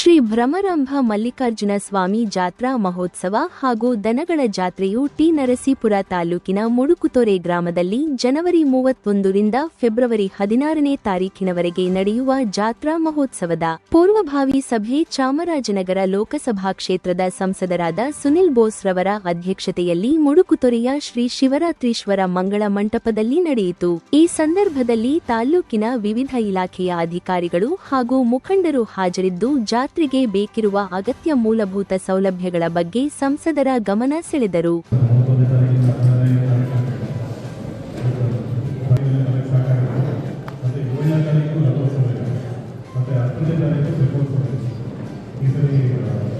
ಶ್ರೀ ಭ್ರಮರಂಭ ಮಲ್ಲಿಕಾರ್ಜುನ ಸ್ವಾಮಿ ಜಾತ್ರಾ ಮಹೋತ್ಸವ ಹಾಗೂ ದನಗಳ ಜಾತ್ರೆಯು ಟಿ ನರಸೀಪುರ ತಾಲೂಕಿನ ಮುಡುಕುತೊರೆ ಗ್ರಾಮದಲ್ಲಿ ಜನವರಿ ಮೂವತ್ತೊಂದರಿಂದ ಫೆಬ್ರವರಿ ಹದಿನಾರನೇ ತಾರೀಖಿನವರೆಗೆ ನಡೆಯುವ ಜಾತ್ರಾ ಮಹೋತ್ಸವದ ಪೂರ್ವಭಾವಿ ಸಭೆ ಚಾಮರಾಜನಗರ ಲೋಕಸಭಾ ಕ್ಷೇತ್ರದ ಸಂಸದರಾದ ಸುನಿಲ್ ಬೋಸ್ ರವರ ಅಧ್ಯಕ್ಷತೆಯಲ್ಲಿ ಮುಡುಕುತೊರೆಯ ಶ್ರೀ ಶಿವರಾತ್ರೀಶ್ವರ ಮಂಗಳ ಮಂಟಪದಲ್ಲಿ ನಡೆಯಿತು. ಈ ಸಂದರ್ಭದಲ್ಲಿ ತಾಲೂಕಿನ ವಿವಿಧ ಇಲಾಖೆಯ ಅಧಿಕಾರಿಗಳು ಹಾಗೂ ಮುಖಂಡರು ಹಾಜರಿದ್ದು ಜಾತ್ರೆಗೆ ಬೇಕಿರುವ ಅಗತ್ಯ ಮೂಲಭೂತ ಸೌಲಭ್ಯಗಳ ಬಗ್ಗೆ ಸಂಸದರ ಗಮನ ಸೆಳೆದರು. ಈ ಏಳನೇ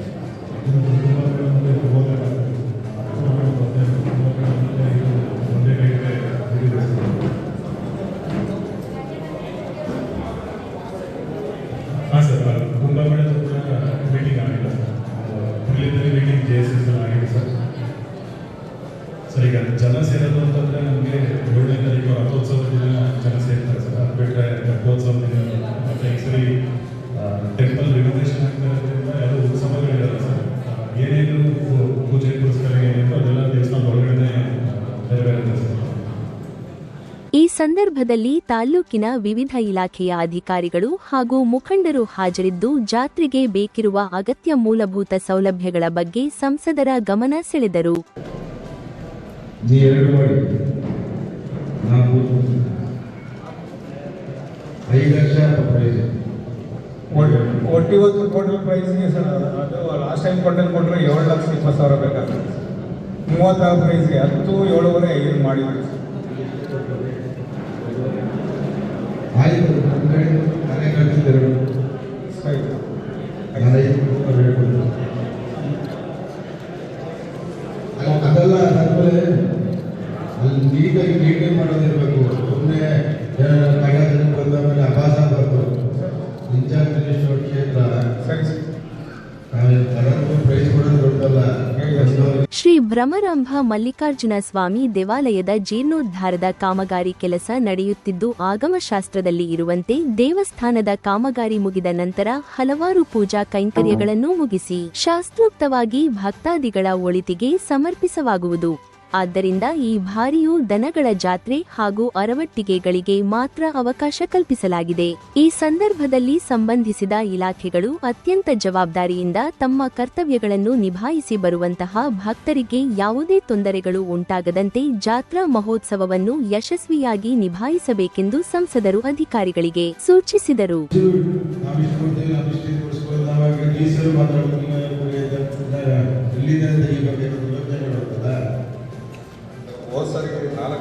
ಸರ್ ಈಗ ಜನ ಸೇರೋದು ಅಂತಂದ್ರೆ ನಮಗೆ ಏಳನೇ ತಾರೀಕು ರಥೋತ್ಸವ ದಿನ ಜನ ಸೇರ್ತಾರೆ. ಸರ್ ಅದು ಬಿಟ್ಟರೆ ರಥೋತ್ಸವ ದಿನ ಮತ್ತೆ ಸರಿ ಟೆಂಪಲ್ ರಿನೋವೇಷನ್ ಆಗ್ತಿರೋದ್ರಿಂದ ಯಾವುದೋ ಉತ್ಸವಗಳಿರಲ್ಲ ಸರ್. ಏನೇನು ಪೂಜೆ ಪುರಸ್ಕಾರ ಏನಿತ್ತು ಅದೆಲ್ಲ ದೇವಸ್ಥಾನದ ಒಳಗಡೆ ನೆರವೇರುತ್ತೆ ಈ ಸಂದರ್ಭದಲ್ಲಿ ತಾಲ್ಲೂಕಿನ ವಿವಿಧ ಇಲಾಖೆಯ ಅಧಿಕಾರಿಗಳು ಹಾಗೂ ಮುಖಂಡರು ಹಾಜರಿದ್ದು ಜಾತ್ರೆಗೆ ಬೇಕಿರುವ ಅಗತ್ಯ ಮೂಲಭೂತ ಸೌಲಭ್ಯಗಳ ಬಗ್ಗೆ ಸಂಸದರ ಗಮನ ಸೆಳೆದರು. ನೀ ಎರಡು ಮಾಡಿ ನಾವು ಐದು ಲಕ್ಷ ಪ್ರೈಸ್ ಒಟ್ಟು ಇವತ್ತು ಟೋಟಲ್ ಪ್ರೈಸ್ಗೆ ಸರ್ ಅದು ಲಾಸ್ಟ್ ಟೈಮ್ ಕೊಟ್ಟಲ್ಲಿ ಕೊಟ್ಟರೆ ಏಳು ಲಕ್ಷ ಇಪ್ಪತ್ತು ಸಾವಿರ ಬೇಕಾಗ್ತದೆ. ಮೂವತ್ತಾರು ಪ್ರೈಸ್ಗೆ ಹತ್ತು ಏಳುವರೆ ಐದು ಮಾಡಿದ್ವಿ ಆಯ್ತು. ಮೇಂಟೈನ್ ಮಾಡೋದಿರ್ಬೇಕು ಸುಮ್ಮನೆ ಬಂದ ಮೇಲೆ ಅಭಾಸ ಕ್ಷೇತ್ರ ಶ್ರೀ ಭ್ರಮರಂಭ ಮಲ್ಲಿಕಾರ್ಜುನ ಸ್ವಾಮಿ ದೇವಾಲಯದ ಜೀರ್ಣೋದ್ಧಾರದ ಕಾಮಗಾರಿ ಕೆಲಸ ನಡೆಯುತ್ತಿದ್ದು ಆಗಮಶಾಸ್ತ್ರದಲ್ಲಿ ಇರುವಂತೆ ದೇವಸ್ಥಾನದ ಕಾಮಗಾರಿ ಮುಗಿದ ನಂತರ ಹಲವಾರು ಪೂಜಾ ಕೈಂಕರ್ಯಗಳನ್ನು ಮುಗಿಸಿ ಶಾಸ್ತ್ರೋಕ್ತವಾಗಿ ಭಕ್ತಾದಿಗಳ ಒಳಿತಿಗೆ ಸಮರ್ಪಿಸವಾಗುವುದು. ಆದ್ದರಿಂದ ಈ ಭಾರಿಯು ದನಗಳ ಜಾತ್ರೆ ಹಾಗೂ ಅರವಟ್ಟಿಗೆಗಳಿಗೆ ಮಾತ್ರ ಅವಕಾಶ ಕಲ್ಪಿಸಲಾಗಿದೆ. ಈ ಸಂದರ್ಭದಲ್ಲಿ ಸಂಬಂಧಿಸಿದ ಇಲಾಖೆಗಳು ಅತ್ಯಂತ ಜವಾಬ್ದಾರಿಯಿಂದ ತಮ್ಮ ಕರ್ತವ್ಯಗಳನ್ನು ನಿಭಾಯಿಸಿ ಬರುವಂತಹ ಭಕ್ತರಿಗೆ ಯಾವುದೇ ತೊಂದರೆಗಳು ಉಂಟಾಗದಂತೆ ಜಾತ್ರಾ ಮಹೋತ್ಸವವನ್ನು ಯಶಸ್ವಿಯಾಗಿ ನಿಭಾಯಿಸಬೇಕೆಂದು ಸಂಸದರು ಅಧಿಕಾರಿಗಳಿಗೆ ಸೂಚಿಸಿದರು.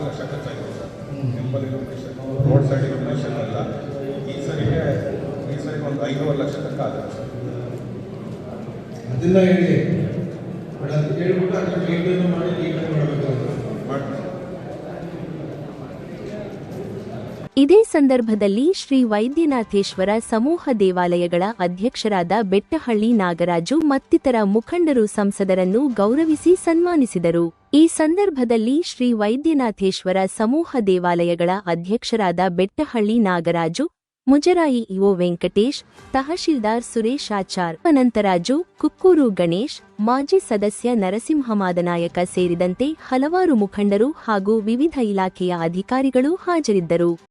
Lakh ಖರ್ಚಾಗಿದೆ sir temple illumination road side illumination ಎಲ್ಲ ಈ ಸರಿಗೆ ಈ ಸರಿಗೆ ಒಂದು ಐದೂವರೆ ಲಕ್ಷ ತನಕ ಆಗುತ್ತೆ ಸರ್ ಅದನ್ನ ಹೇಳಿ ಹೇಳ್ಬಿಟ್ಟು ಅದನ್ನ ಮಾಡಿ ಮಾಡಬೇಕು ಮಾಡ್ತೀವಿ ಇದೇ ಸಂದರ್ಭದಲ್ಲಿ ಶ್ರೀ ವೈದ್ಯನಾಥೇಶ್ವರ ಸಮೂಹ ದೇವಾಲಯಗಳ ಅಧ್ಯಕ್ಷರಾದ ಬೆಟ್ಟಹಳ್ಳಿ ನಾಗರಾಜು ಮತ್ತಿತರ ಮುಖಂಡರು ಸಂಸದರನ್ನು ಗೌರವಿಸಿ ಸನ್ಮಾನಿಸಿದರು. ಈ ಸಂದರ್ಭದಲ್ಲಿ ಶ್ರೀ ವೈದ್ಯನಾಥೇಶ್ವರ ಸಮೂಹ ದೇವಾಲಯಗಳ ಅಧ್ಯಕ್ಷರಾದ ಬೆಟ್ಟಹಳ್ಳಿ ನಾಗರಾಜು, ಮುಜರಾಯಿ ಇಒ ವೆಂಕಟೇಶ್, ತಹಶೀಲ್ದಾರ್ ಸುರೇಶ್ ಆಚಾರ್, ಅನಂತರಾಜು, ಕುಕ್ಕೂರು ಗಣೇಶ್, ಮಾಜಿ ಸದಸ್ಯ ನರಸಿಂಹಮಾದನಾಯಕ ಸೇರಿದಂತೆ ಹಲವಾರು ಮುಖಂಡರು ಹಾಗೂ ವಿವಿಧ ಇಲಾಖೆಯ ಅಧಿಕಾರಿಗಳು ಹಾಜರಿದ್ದರು.